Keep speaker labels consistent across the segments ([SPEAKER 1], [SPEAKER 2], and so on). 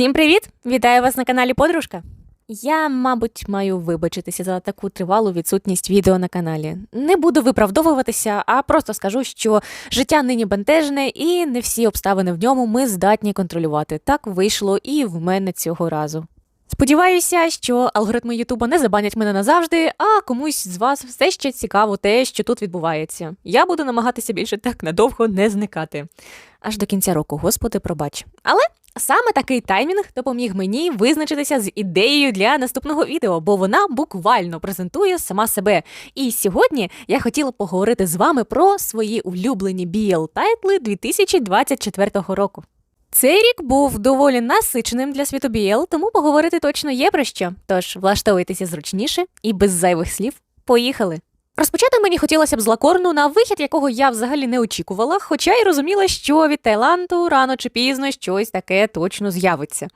[SPEAKER 1] Всім привіт! Вітаю вас на каналі Подружка. Я, мабуть, маю вибачитися за таку тривалу відсутність відео на каналі. Не буду виправдовуватися, а просто скажу, що життя нині бентежне, і не всі обставини в ньому ми здатні контролювати. Так вийшло і в мене цього разу. Сподіваюся, що алгоритми Ютуба не забанять мене назавжди, а комусь з вас все ще цікаво те, що тут відбувається. Я буду намагатися більше так надовго не зникати. Аж до кінця року, господи, пробач. Але саме такий таймінг допоміг мені визначитися з ідеєю для наступного відео, бо вона буквально презентує сама себе. І сьогодні я хотіла поговорити з вами про свої улюблені BL тайтли 2024 року. Цей рік був доволі насиченим для світу BL, тому поговорити точно є про що. Тож влаштовуйтеся зручніше і без зайвих слів поїхали. Розпочати мені хотілося б з лакорну, на вихід якого я взагалі не очікувала, хоча й розуміла, що від Таїланду рано чи пізно щось таке точно з'явиться.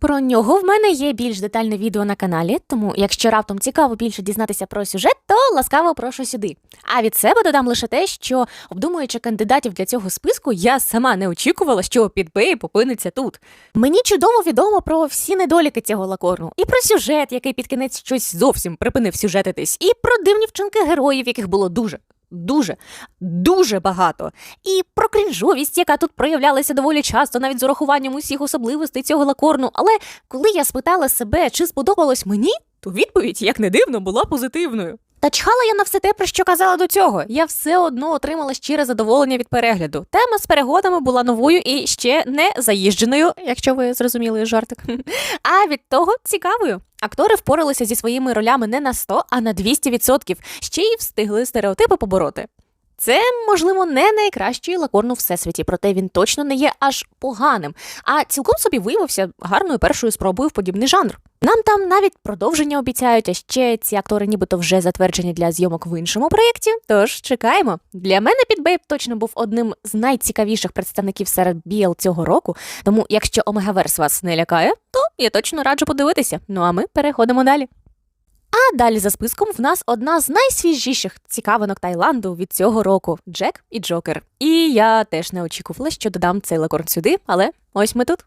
[SPEAKER 1] Про нього в мене є більш детальне відео на каналі, тому якщо раптом цікаво більше дізнатися про сюжет, то ласкаво прошу сюди. А від себе додам лише те, що, обдумуючи кандидатів для цього списку, я сама не очікувала, що підбейб опиниться тут. Мені чудово відомо про всі недоліки цього лакорну, і про сюжет, який під кінець щось зовсім припинив сюжетитись, і про дивні вчинки героїв, яких було дуже. Дуже, дуже багато. І про крінжовість, яка тут проявлялася доволі часто, навіть з урахуванням усіх особливостей цього лакорну. Але коли я спитала себе, чи сподобалось мені, то відповідь, як не дивно, була позитивною. Та чхала я на все те, про що казала до цього. Я все одно отримала щире задоволення від перегляду. Тема з перегодами була новою і ще не заїждженою, якщо ви зрозуміли жартик. А від того цікавою. Актори впоралися зі своїми ролями не на 100, а на 200%. Ще й встигли стереотипи побороти. Це, можливо, не найкращий лакорн у всесвіті, проте він точно не є аж поганим, а цілком собі виявився гарною першою спробою в подібний жанр. Нам там навіть продовження обіцяють, а ще ці актори нібито вже затверджені для зйомок в іншому проєкті. Тож чекаємо. Для мене Підбейб точно був одним з найцікавіших представників серед BL цього року. Тому, якщо Омегаверс вас не лякає, то я точно раджу подивитися. Ну а ми переходимо далі. А далі за списком в нас одна з найсвіжіших цікавинок Таїланду від цього року Джек і Джокер. І я теж не очікувала, що додам цей лакорн сюди, але ось ми тут.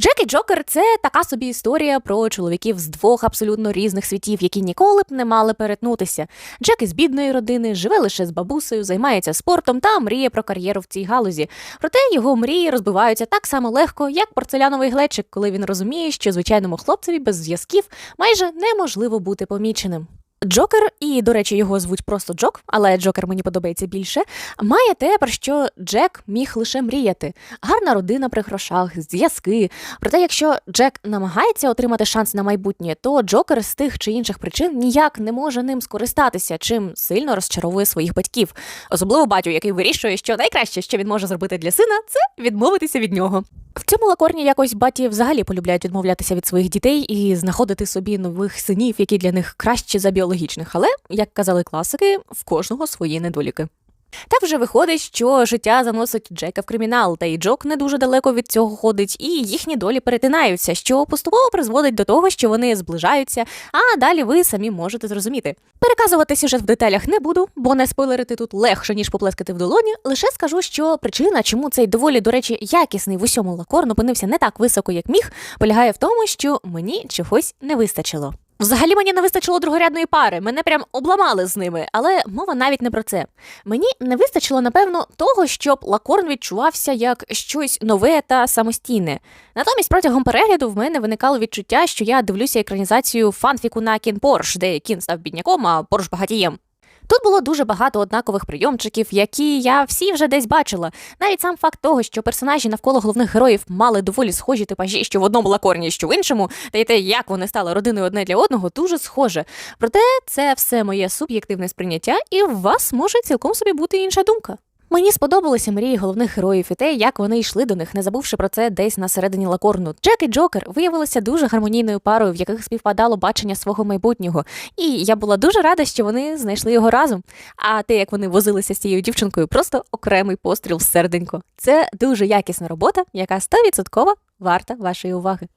[SPEAKER 1] Джек і Джокер це така собі історія про чоловіків з двох абсолютно різних світів, які ніколи б не мали перетнутися. Джек із бідної родини живе лише з бабусею, займається спортом та мріє про кар'єру в цій галузі. Проте його мрії розбиваються так само легко, як порцеляновий глечик, коли він розуміє, що звичайному хлопцеві без зв'язків майже неможливо бути поміченим. Джокер, і, до речі, його звуть просто Джок, але Джокер мені подобається більше. Має те, про що Джек міг лише мріяти. Гарна родина при грошах, зв'язки. Проте, якщо Джек намагається отримати шанс на майбутнє, то Джокер з тих чи інших причин ніяк не може ним скористатися, чим сильно розчаровує своїх батьків. Особливо батю, який вирішує, що найкраще, що він може зробити для сина, це відмовитися від нього. В цьому лакорні якось баті взагалі полюбляють відмовлятися від своїх дітей і знаходити собі нових синів, які для них кращі за біологічних. Але, як казали класики, в кожного свої недоліки. Так вже виходить, що життя заносить Джека в кримінал, та й Джок не дуже далеко від цього ходить, і їхні долі перетинаються, що поступово призводить до того, що вони зближаються, а далі ви самі можете зрозуміти. Переказувати сюжет в деталях не буду, бо не спойлерити тут легше, ніж поплескати в долоні. Лише скажу, що причина, чому цей доволі, до речі, якісний в усьому лакорн опинився не так високо, як міг, полягає в тому, що мені чогось не вистачило. Взагалі мені не вистачило другорядної пари, мене прям обламали з ними, але мова навіть не про це. Мені не вистачило, напевно, того, щоб лакорн відчувався як щось нове та самостійне. Натомість протягом перегляду в мене виникало відчуття, що я дивлюся екранізацію фанфіку на Кін Порш, де Кін став бідняком, а Порш багатієм. Тут було дуже багато однакових прийомчиків, які я всі вже десь бачила. Навіть сам факт того, що персонажі навколо головних героїв мали доволі схожі типажі, що в одному лакорні, що в іншому, та й те, як вони стали родиною одне для одного, дуже схоже. Проте це все моє суб'єктивне сприйняття, і у вас може цілком собі бути інша думка. Мені сподобалися мрії головних героїв і те, як вони йшли до них, не забувши про це десь на середині лакорну. Джек і Джокер виявилися дуже гармонійною парою, в яких співпадало бачення свого майбутнього. І я була дуже рада, що вони знайшли його разом. А те, як вони возилися з цією дівчинкою, просто окремий постріл в серденько. Це дуже якісна робота, яка 100% варта вашої уваги.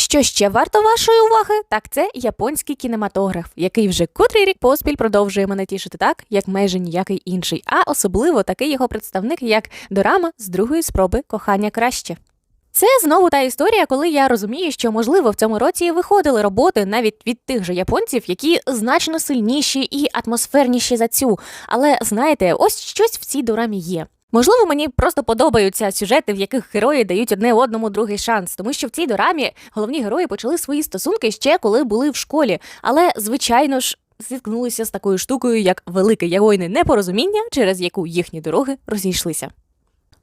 [SPEAKER 1] Що ще варто вашої уваги, так це японський кінематограф, який вже котрий рік поспіль продовжує мене тішити так, як майже ніякий інший, а особливо такий його представник, як дорама з другої спроби кохання краще. Це знову та історія, коли я розумію, що можливо в цьому році виходили роботи навіть від тих же японців, які значно сильніші і атмосферніші за цю. Але знаєте, ось щось в цій дорамі є. Можливо, мені просто подобаються сюжети, в яких герої дають одне одному другий шанс, тому що в цій дорамі головні герої почали свої стосунки ще коли були в школі, але звичайно ж. Зіткнулися з такою штукою, як велике ягойне непорозуміння, через яку їхні дороги розійшлися.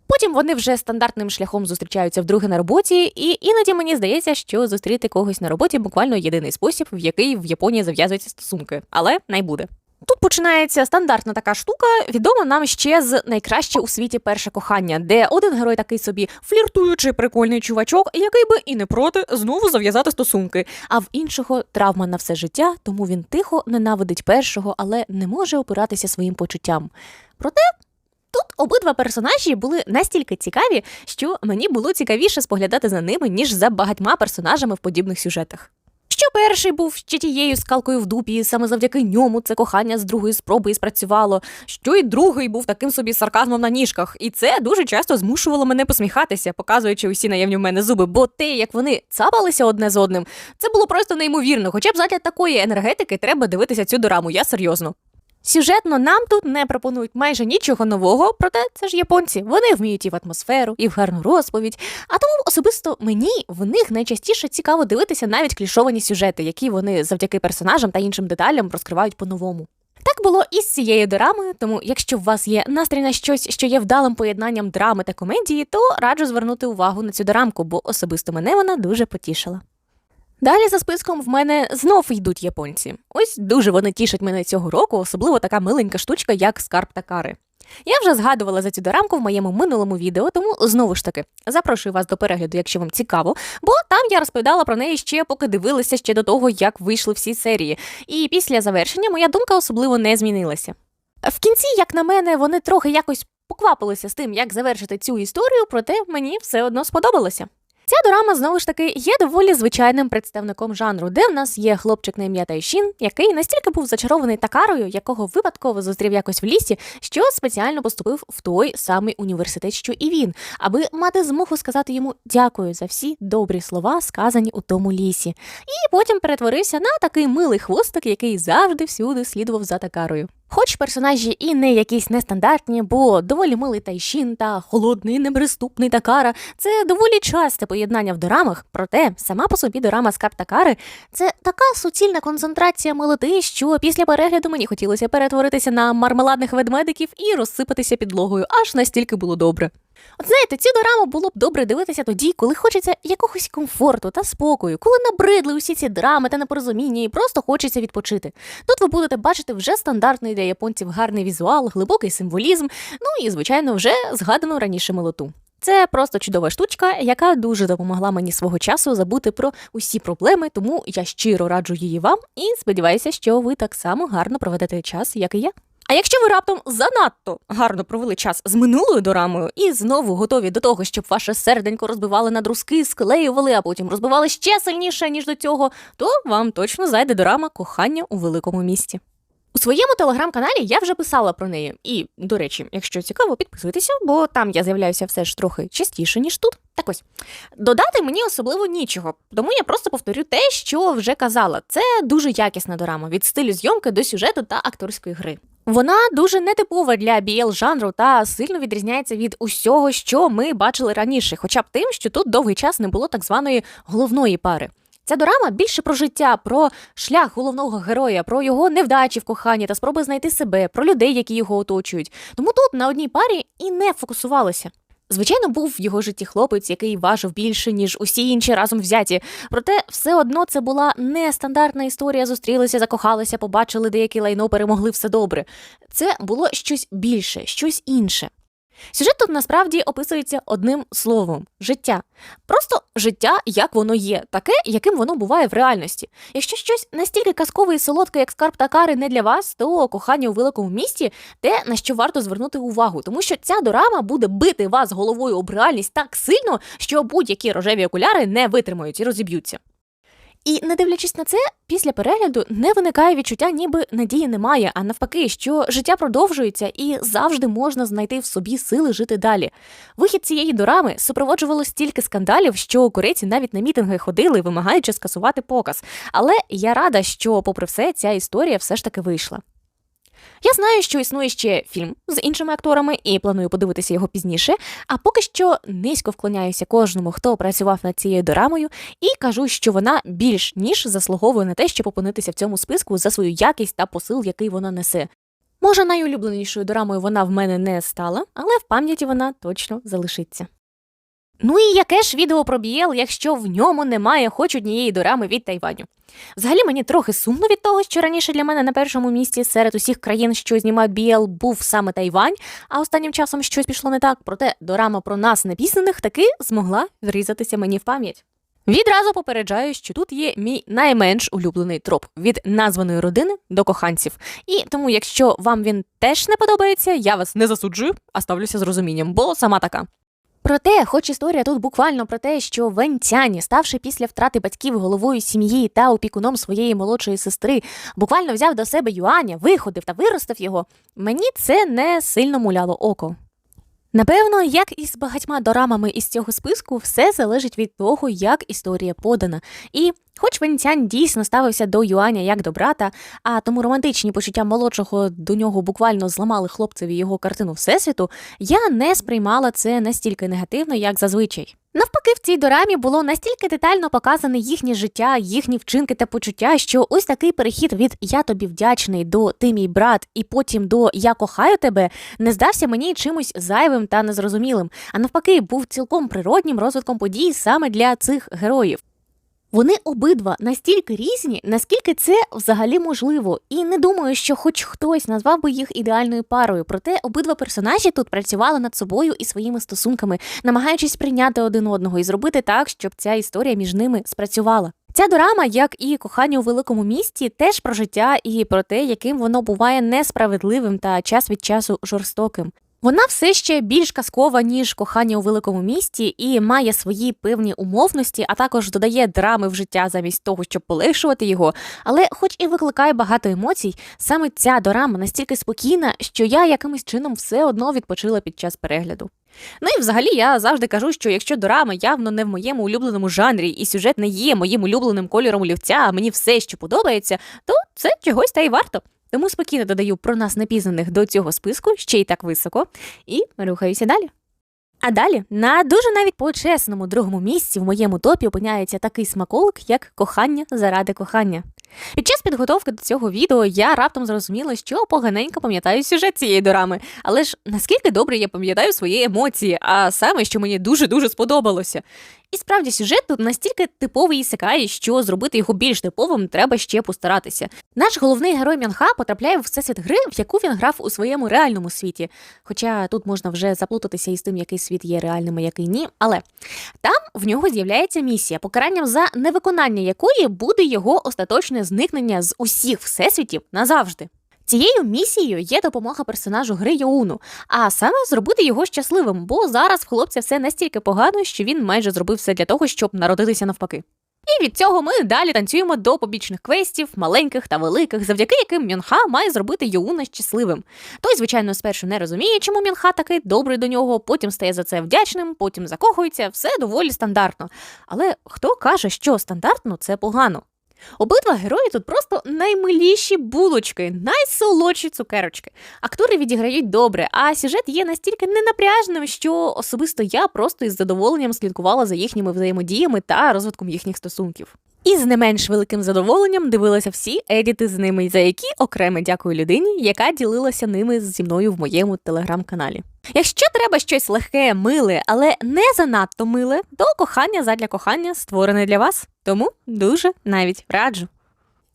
[SPEAKER 1] Потім вони вже стандартним шляхом зустрічаються вдруге на роботі, і іноді мені здається, що зустріти когось на роботі буквально єдиний спосіб, в який в Японії зав'язуються стосунки, але найбуде. Тут починається стандартна така штука, відома нам ще з найкраще у світі перше кохання, де один герой такий собі фліртуючий прикольний чувачок, який би і не проти знову зав'язати стосунки. А в іншого травма на все життя, тому він тихо ненавидить першого, але не може опиратися своїм почуттям. Проте Тут обидва персонажі були настільки цікаві, що мені було цікавіше споглядати за ними, ніж за багатьма персонажами в подібних сюжетах. Що перший був ще тією скалкою в дупі, і саме завдяки ньому це кохання з другої спроби і спрацювало. Що й другий був таким собі сарказмом на ніжках, і це дуже часто змушувало мене посміхатися, показуючи усі наявні в мене зуби, бо те, як вони цапалися одне з одним, це було просто неймовірно. Хоча б задля такої енергетики треба дивитися цю дораму, я серйозно. Сюжетно нам тут не пропонують майже нічого нового, проте це ж японці. Вони вміють і в атмосферу, і в гарну розповідь. А тому особисто мені в них найчастіше цікаво дивитися навіть клішовані сюжети, які вони завдяки персонажам та іншим деталям розкривають по-новому. Так було і з цією дорамою, тому якщо у вас є настрій на щось, що є вдалим поєднанням драми та комедії, то раджу звернути увагу на цю дорамку, бо особисто мене вона дуже потішила. Далі за списком в мене знов йдуть японці. Ось дуже вони тішать мене цього року, особливо така миленька штучка, як скарб та кари. Я вже згадувала за цю дорамку в моєму минулому відео, тому знову ж таки запрошую вас до перегляду, якщо вам цікаво, бо там я розповідала про неї ще поки дивилася ще до того, як вийшли всі серії. І після завершення моя думка особливо не змінилася. В кінці, як на мене, вони трохи якось поквапилися з тим, як завершити цю історію, проте мені все одно сподобалося. Ця дорама знову ж таки є доволі звичайним представником жанру, де в нас є хлопчик на ім'я Тайшін, який настільки був зачарований такарою, якого випадково зустрів якось в лісі, що спеціально поступив в той самий університет, що і він, аби мати змогу сказати йому дякую за всі добрі слова, сказані у тому лісі, і потім перетворився на такий милий хвостик, який завжди всюди слідував за такарою. Хоч персонажі і не якісь нестандартні, бо доволі милий тайшін та холодний, неприступний такара це доволі часте поєднання в дорамах, проте сама по собі дорама Скарб Такари це така суцільна концентрація милоти, що після перегляду мені хотілося перетворитися на мармеладних ведмедиків і розсипатися підлогою, аж настільки було добре. От знаєте, цю дораму було б добре дивитися тоді, коли хочеться якогось комфорту та спокою, коли набридли усі ці драми та непорозуміння і просто хочеться відпочити. Тут ви будете бачити вже стандартний для японців гарний візуал, глибокий символізм, ну і, звичайно, вже згадану раніше милоту. Це просто чудова штучка, яка дуже допомогла мені свого часу забути про усі проблеми, тому я щиро раджу її вам і сподіваюся, що ви так само гарно проведете час, як і я. А якщо ви раптом занадто гарно провели час з минулою дорамою і знову готові до того, щоб ваше серденько розбивали на друзки, склеювали, а потім розбивали ще сильніше, ніж до цього, то вам точно зайде дорама кохання у великому місті. У своєму телеграм-каналі я вже писала про неї. І, до речі, якщо цікаво, підписуйтеся, бо там я з'являюся все ж трохи частіше, ніж тут. Так ось додати мені особливо нічого, тому я просто повторю те, що вже казала. Це дуже якісна дорама від стилю зйомки до сюжету та акторської гри. Вона дуже нетипова для BL жанру та сильно відрізняється від усього, що ми бачили раніше, хоча б тим, що тут довгий час не було так званої головної пари. Ця дорама більше про життя, про шлях головного героя, про його невдачі в коханні та спроби знайти себе, про людей, які його оточують. Тому тут на одній парі і не фокусувалося. Звичайно, був в його житті хлопець, який важив більше, ніж усі інші разом взяті. Проте все одно це була не стандартна історія. Зустрілися, закохалися, побачили деякі лайно, перемогли все добре. Це було щось більше, щось інше. Сюжет тут насправді описується одним словом життя. Просто життя, як воно є, таке, яким воно буває в реальності. Якщо щось настільки казкове і солодке, як скарб та кари, не для вас, то кохання у великому місті те, на що варто звернути увагу, тому що ця дорама буде бити вас головою об реальність так сильно, що будь-які рожеві окуляри не витримають і розіб'ються. І не дивлячись на це, після перегляду не виникає відчуття, ніби надії немає, а навпаки, що життя продовжується і завжди можна знайти в собі сили жити далі. Вихід цієї дорами супроводжувало стільки скандалів, що корейці навіть на мітинги ходили, вимагаючи скасувати показ. Але я рада, що, попри все, ця історія все ж таки вийшла. Я знаю, що існує ще фільм з іншими акторами і планую подивитися його пізніше. А поки що низько вклоняюся кожному, хто працював над цією дорамою, і кажу, що вона більш ніж заслуговує на те, щоб опинитися в цьому списку за свою якість та посил, який вона несе. Може, найулюбленішою дорамою вона в мене не стала, але в пам'яті вона точно залишиться. Ну і яке ж відео про BL, якщо в ньому немає хоч однієї дорами від Тайваню? Взагалі мені трохи сумно від того, що раніше для мене на першому місці серед усіх країн, що знімають BL, був саме Тайвань, а останнім часом щось пішло не так. Проте дорама про нас непісаних таки змогла врізатися мені в пам'ять. Відразу попереджаю, що тут є мій найменш улюблений троп від названої родини до коханців. І тому, якщо вам він теж не подобається, я вас не засуджую, а ставлюся з розумінням, бо сама така. Проте, хоч історія тут буквально про те, що Вентяні, ставши після втрати батьків головою сім'ї та опікуном своєї молодшої сестри, буквально взяв до себе Юаня, виходив та виростив його, мені це не сильно муляло око. Напевно, як і з багатьма дорамами із цього списку, все залежить від того, як історія подана. І хоч Венцянь дійсно ставився до Юаня як до брата, а тому романтичні почуття молодшого до нього буквально зламали хлопцеві його картину всесвіту, я не сприймала це настільки негативно, як зазвичай. Навпаки, в цій дорамі було настільки детально показане їхнє життя, їхні вчинки та почуття, що ось такий перехід від я тобі вдячний до ти мій брат, і потім до я кохаю тебе не здався мені чимось зайвим та незрозумілим, а навпаки, був цілком природнім розвитком подій саме для цих героїв. Вони обидва настільки різні, наскільки це взагалі можливо, і не думаю, що хоч хтось назвав би їх ідеальною парою. Проте обидва персонажі тут працювали над собою і своїми стосунками, намагаючись прийняти один одного і зробити так, щоб ця історія між ними спрацювала. Ця дорама, як і кохання у великому місті, теж про життя і про те, яким воно буває несправедливим та час від часу жорстоким. Вона все ще більш казкова, ніж кохання у великому місті, і має свої певні умовності, а також додає драми в життя замість того, щоб полегшувати його. Але, хоч і викликає багато емоцій, саме ця дорама настільки спокійна, що я якимось чином все одно відпочила під час перегляду. Ну і взагалі я завжди кажу, що якщо дорама явно не в моєму улюбленому жанрі, і сюжет не є моїм улюбленим кольором олівця, а мені все, що подобається, то це чогось та й варто. Тому спокійно додаю про нас непізнаних до цього списку ще й так високо, і рухаюся далі. А далі на дуже навіть почесному другому місці в моєму топі опиняється такий смаколик, як кохання заради кохання. Під час підготовки до цього відео я раптом зрозуміла, що поганенько пам'ятаю сюжет цієї дорами, але ж наскільки добре я пам'ятаю свої емоції, а саме, що мені дуже-дуже сподобалося. І справді сюжет тут настільки типовий і сикає, що зробити його більш типовим треба ще постаратися. Наш головний герой Мянха потрапляє в всесвіт гри, в яку він грав у своєму реальному світі. Хоча тут можна вже заплутатися із тим, який світ є реальним, а який ні. Але там в нього з'являється місія, покаранням за невиконання якої буде його остаточне зникнення з усіх всесвітів назавжди. Цією місією є допомога персонажу гри Йоуну, а саме зробити його щасливим, бо зараз в хлопця все настільки погано, що він майже зробив все для того, щоб народитися навпаки. І від цього ми далі танцюємо до побічних квестів, маленьких та великих, завдяки яким Мюнха має зробити Йоуна щасливим. Той, звичайно, спершу не розуміє, чому Мюнха такий добрий до нього, потім стає за це вдячним, потім закохується, все доволі стандартно. Але хто каже, що стандартно це погано? Обидва герої тут просто наймиліші булочки, найсолодші цукерочки. Актори відіграють добре, а сюжет є настільки ненапряжним, що особисто я просто із задоволенням слідкувала за їхніми взаємодіями та розвитком їхніх стосунків. І з не менш великим задоволенням дивилася всі едіти з ними, за які окремо дякую людині, яка ділилася ними зі мною в моєму телеграм-каналі. Якщо треба щось легке, миле, але не занадто миле, то кохання задля кохання створене для вас. Тому дуже навіть раджу.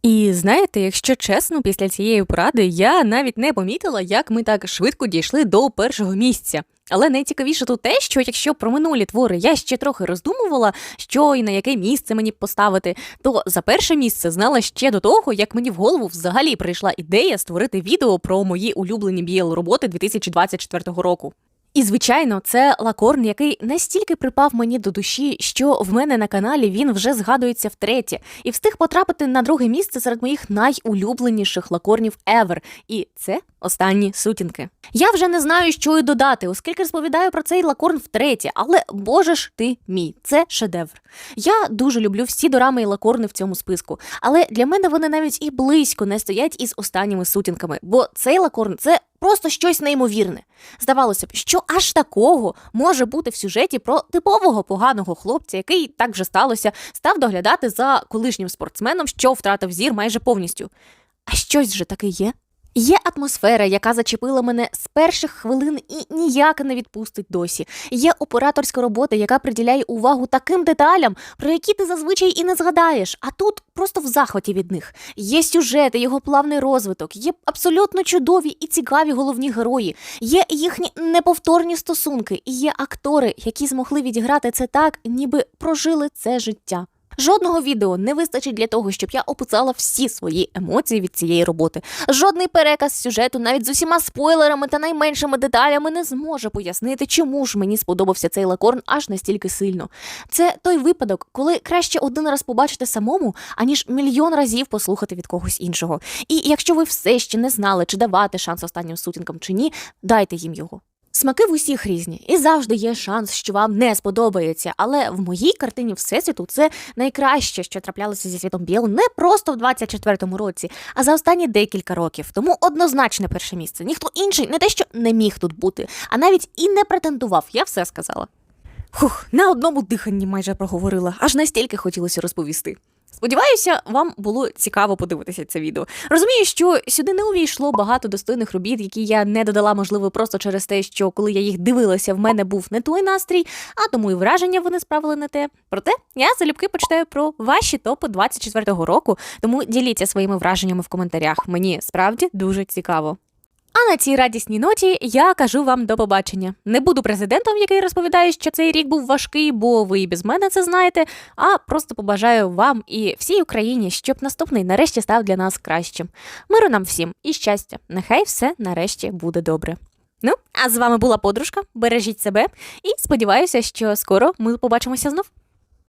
[SPEAKER 1] І знаєте, якщо чесно, після цієї поради я навіть не помітила, як ми так швидко дійшли до першого місця. Але найцікавіше тут те, що якщо про минулі твори я ще трохи роздумувала, що і на яке місце мені поставити, то за перше місце знала ще до того, як мені в голову взагалі прийшла ідея створити відео про мої улюблені біл роботи 2024 року. І, звичайно, це лакорн, який настільки припав мені до душі, що в мене на каналі він вже згадується втретє, і встиг потрапити на друге місце серед моїх найулюбленіших лакорнів ever. І це останні сутінки. Я вже не знаю, що й додати, оскільки розповідаю про цей лакорн втретє, але боже ж ти мій, це шедевр. Я дуже люблю всі дорами і лакорни в цьому списку, але для мене вони навіть і близько не стоять із останніми сутінками, бо цей лакорн це просто щось неймовірне. Здавалося б, що аж такого може бути в сюжеті про типового поганого хлопця, який так вже сталося, став доглядати за колишнім спортсменом, що втратив зір майже повністю. А щось же таке є. Є атмосфера, яка зачепила мене з перших хвилин і ніяк не відпустить досі. Є операторська робота, яка приділяє увагу таким деталям, про які ти зазвичай і не згадаєш, а тут просто в захваті від них. Є сюжети, його плавний розвиток, є абсолютно чудові і цікаві головні герої, є їхні неповторні стосунки, і є актори, які змогли відіграти це так, ніби прожили це життя. Жодного відео не вистачить для того, щоб я описала всі свої емоції від цієї роботи. Жодний переказ сюжету, навіть з усіма спойлерами та найменшими деталями, не зможе пояснити, чому ж мені сподобався цей лакорн аж настільки сильно. Це той випадок, коли краще один раз побачити самому, аніж мільйон разів послухати від когось іншого. І якщо ви все ще не знали, чи давати шанс останнім сутінкам чи ні, дайте їм його. Смаки в усіх різні, і завжди є шанс, що вам не сподобається. Але в моїй картині Всесвіту це найкраще, що траплялося зі світом Біл не просто в 24-му році, а за останні декілька років. Тому однозначне перше місце. Ніхто інший не те, що не міг тут бути, а навіть і не претендував. Я все сказала. Хух, на одному диханні майже проговорила, аж настільки хотілося розповісти. Сподіваюся, вам було цікаво подивитися це відео. Розумію, що сюди не увійшло багато достойних робіт, які я не додала, можливо, просто через те, що коли я їх дивилася, в мене був не той настрій, а тому і враження вони справили не те. Проте я залюбки почитаю про ваші топи 24-го року, тому діліться своїми враженнями в коментарях. Мені справді дуже цікаво. А на цій радісній ноті я кажу вам до побачення. Не буду президентом, який розповідає, що цей рік був важкий, бо ви і без мене це знаєте. А просто побажаю вам і всій Україні, щоб наступний нарешті став для нас кращим. Миру нам всім і щастя. Нехай все нарешті буде добре. Ну, а з вами була подружка. Бережіть себе і сподіваюся, що скоро ми побачимося знов.